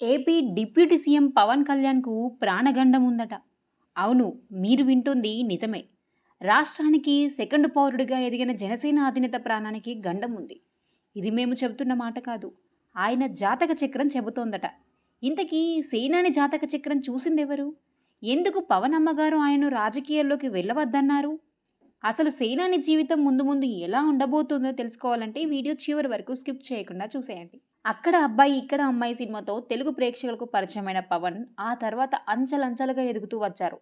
AP deputy CM Pawan కళ్యాణ్కు ప్రాణగండం ఉందట. అవును మీరు వింటుంది నిజమే. రాష్ట్రానికి సెకండ్ పౌరుడిగా ఎదిగిన జనసేన అధినేత ప్రాణానికి గండం ఉంది. ఇది మేము చెబుతున్న మాట కాదు. ఆయన జాతక చక్రం చెబుతోందట. ఇంతకీ సేనాని జాతక చక్రం చూసిందెవరు? ఎందుకు పవన్ అమ్మగారు ఆయన్ను రాజకీయాల్లోకి వెళ్ళవద్దన్నారు? అసలు సేనాని జీవితం ముందు ముందు ఎలా ఉండబోతుందో తెలుసుకోవాలంటే వీడియో చివరి వరకు స్కిప్ చేయకుండా చూసేయండి. అక్కడ అబ్బాయి ఇక్కడ అమ్మాయి సినిమాతో తెలుగు ప్రేక్షకులకు పరిచయమైన పవన్ ఆ తర్వాత అంచలంచలుగా ఎదుగుతూ వచ్చారు.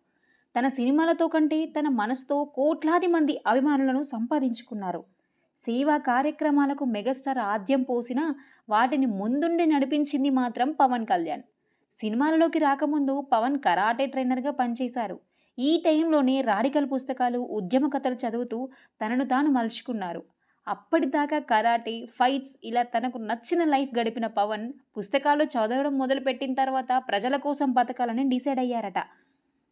తన సినిమాలతో కంటే తన మనసుతో కోట్లాది మంది అభిమానులను సంపాదించుకున్నారు. సేవా కార్యక్రమాలకు మెగాస్టార్ ఆద్యం పోసిన వాటిని ముందుండి నడిపించింది మాత్రం పవన్ కళ్యాణ్. సినిమాలలోకి రాకముందు పవన్ కరాటే ట్రైనర్గా పనిచేశారు. ఈ టైంలోనే రాడికల్ పుస్తకాలు ఉద్యమ కథలు చదువుతూ తనను తాను మలుచుకున్నారు. అప్పటిదాకా కరాటే ఫైట్స్ ఇలా తనకు నచ్చిన లైఫ్ గడిపిన పవన్ పుస్తకాలు చదవడం మొదలుపెట్టిన తర్వాత ప్రజల కోసం బతకాలని డిసైడ్ అయ్యారట.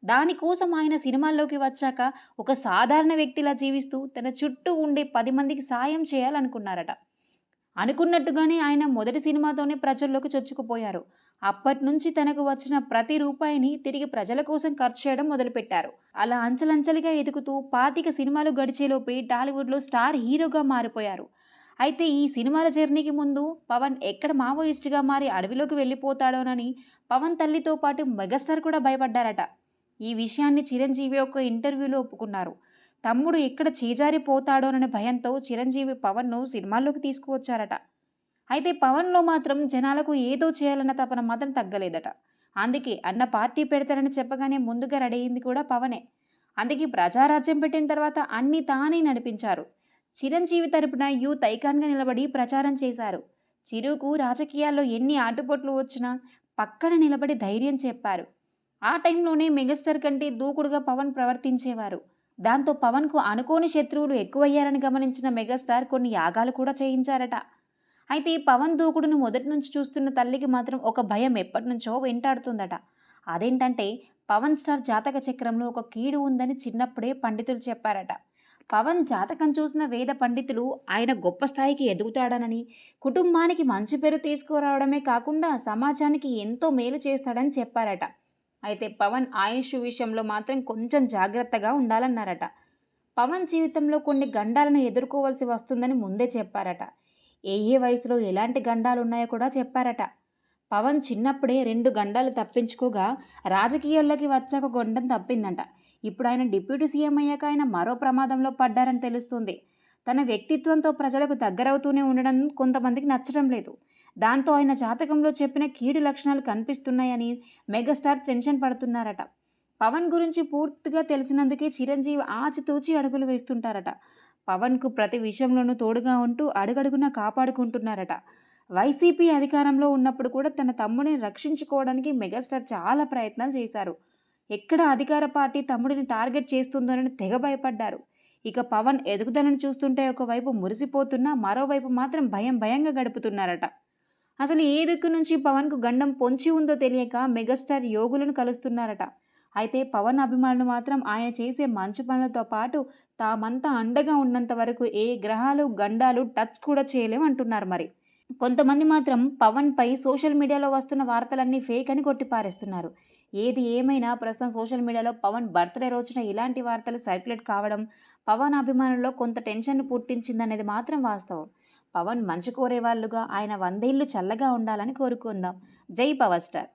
దానికోసం ఆయన సినిమాల్లోకి వచ్చాక ఒక సాధారణ వ్యక్తిలా జీవిస్తూ తన చుట్టూ ఉండే పది మందికి సాయం చేయాలనుకున్నారట. అనుకున్నట్టుగానే ఆయన మొదటి సినిమాతోనే ప్రజల్లోకి చొచ్చుకుపోయారు. అప్పటినుంచి తనకు వచ్చిన ప్రతి రూపాయిని తిరిగి ప్రజల కోసం ఖర్చు చేయడం మొదలుపెట్టారు. అలా అంచలంచలిగా ఎదుగుతూ పాతిక సినిమాలు గడిచేలోపే టాలీవుడ్లో స్టార్ హీరోగా మారిపోయారు. అయితే ఈ సినిమాల జర్నీకి ముందు పవన్ ఎక్కడ మావోయిస్ట్గా మారి అడవిలోకి వెళ్ళిపోతాడోనని పవన్ తల్లితో పాటు మెగాస్టార్ కూడా భయపడ్డారట. ఈ విషయాన్ని చిరంజీవి ఒక ఇంటర్వ్యూలో ఒప్పుకున్నారు. తమ్ముడు ఎక్కడ చేజారిపోతాడోననే భయంతో చిరంజీవి పవన్ను సినిమాల్లోకి తీసుకువచ్చారట. అయితే పవన్లో మాత్రం జనాలకు ఏదో చేయాలన్న తపన మాత్రం తగ్గలేదట. అందుకే అన్న పార్టీ పెడతారని చెప్పగానే ముందుగా రెడీ అయింది కూడా పవనే. అందుకే ప్రజారాజ్యం పెట్టిన తర్వాత అన్ని తానే నడిపించారు. చిరంజీవి తరపున యూత్ ఐకాన్గా నిలబడి ప్రచారం చేశారు. చిరుకు రాజకీయాల్లో ఎన్ని ఆటుపోట్లు వచ్చినా పక్కన నిలబడి ధైర్యం చెప్పారు. ఆ టైంలోనే మెగాస్టార్ కంటే దూకుడుగా పవన్ ప్రవర్తించేవారు. దాంతో పవన్కు అనుకోని శత్రువులు ఎక్కువయ్యారని గమనించిన మెగాస్టార్ కొన్ని యాగాలు కూడా చేయించారట. అయితే పవన్ దూకుడును మొదటి నుంచి చూస్తున్న తల్లికి మాత్రం ఒక భయం ఎప్పటి నుంచో వెంటాడుతుందట. అదేంటంటే పవన్ స్టార్ జాతక చక్రంలో ఒక కీడు ఉందని చిన్నప్పుడే పండితులు చెప్పారట. పవన్ జాతకం చూసిన వేద పండితులు ఆయన గొప్ప స్థాయికి ఎదుగుతాడనని కుటుంబానికి మంచి పేరు తీసుకురావడమే కాకుండా సమాజానికి ఎంతో మేలు చేస్తాడని చెప్పారట. అయితే పవన్ ఆయుష్ విషయంలో మాత్రం కొంచెం జాగ్రత్తగా ఉండాలన్నారట. పవన్ జీవితంలో కొన్ని గండాలను ఎదుర్కోవాల్సి వస్తుందని ముందే చెప్పారట. ఏ ఏ వయసులో ఎలాంటి గండాలు ఉన్నాయో కూడా చెప్పారట. పవన్ చిన్నప్పుడే రెండు గండాలు తప్పించుకోగా రాజకీయాల్లోకి వచ్చాక గొండం తప్పిందంట. ఇప్పుడు ఆయన డిప్యూటీ సీఎం అయ్యాక ఆయన మరో ప్రమాదంలో పడ్డారని తెలుస్తుంది. తన వ్యక్తిత్వంతో ప్రజలకు దగ్గరవుతూనే ఉండడం కొంతమందికి నచ్చడం లేదు. దాంతో ఆయన జాతకంలో చెప్పిన కీడు లక్షణాలు కనిపిస్తున్నాయని మెగాస్టార్ టెన్షన్ పడుతున్నారట. పవన్ గురించి పూర్తిగా తెలిసినందుకే చిరంజీవి ఆచితూచి అడుగులు వేస్తుంటారట. పవన్కు ప్రతి విషయంలోనూ తోడుగా ఉంటూ అడుగడుగునా కాపాడుకుంటున్నారట. వైసీపీ అధికారంలో ఉన్నప్పుడు కూడా తన తమ్ముడిని రక్షించుకోవడానికి మెగాస్టార్ చాలా ప్రయత్నాలు చేశారు. ఎక్కడ అధికార పార్టీ తమ్ముడిని టార్గెట్ చేస్తుందోనని తెగ భయపడ్డారు. ఇక పవన్ ఎదుగుదలను చూస్తుంటే ఒకవైపు మురిసిపోతున్నా మరోవైపు మాత్రం భయం భయంగా గడుపుతున్నారట. అసలు ఏ దిక్కు నుంచి పవన్కు గండం పొంచి ఉందో తెలియక మెగాస్టార్ యోగులను కలుస్తున్నారట. అయితే పవన్ అభిమానులు మాత్రం ఆయన చేసే మంచి పనులతో పాటు తామంతా అండగా ఉన్నంత వరకు ఏ గ్రహాలు గండాలు టచ్ కూడా చేయలేమంటున్నారు మరి. కొంతమంది మాత్రం పవన్పై సోషల్ మీడియాలో వస్తున్న వార్తలన్నీ ఫేక్ అని కొట్టిపారేస్తున్నారు ఏది ఏమైనా ప్రస్తుతం సోషల్ మీడియాలో పవన్ బర్త్డే రోజున ఇలాంటి వార్తలు సర్క్యులేట్ కావడం పవన్ అభిమానుల్లో కొంత టెన్షన్ను పుట్టించిందనేది మాత్రం వాస్తవం. పవన్ మంచి కోరేవాళ్ళుగా ఆయన వందేళ్ళు చల్లగా ఉండాలని కోరుకుందాం. జై పవర్ స్టార్.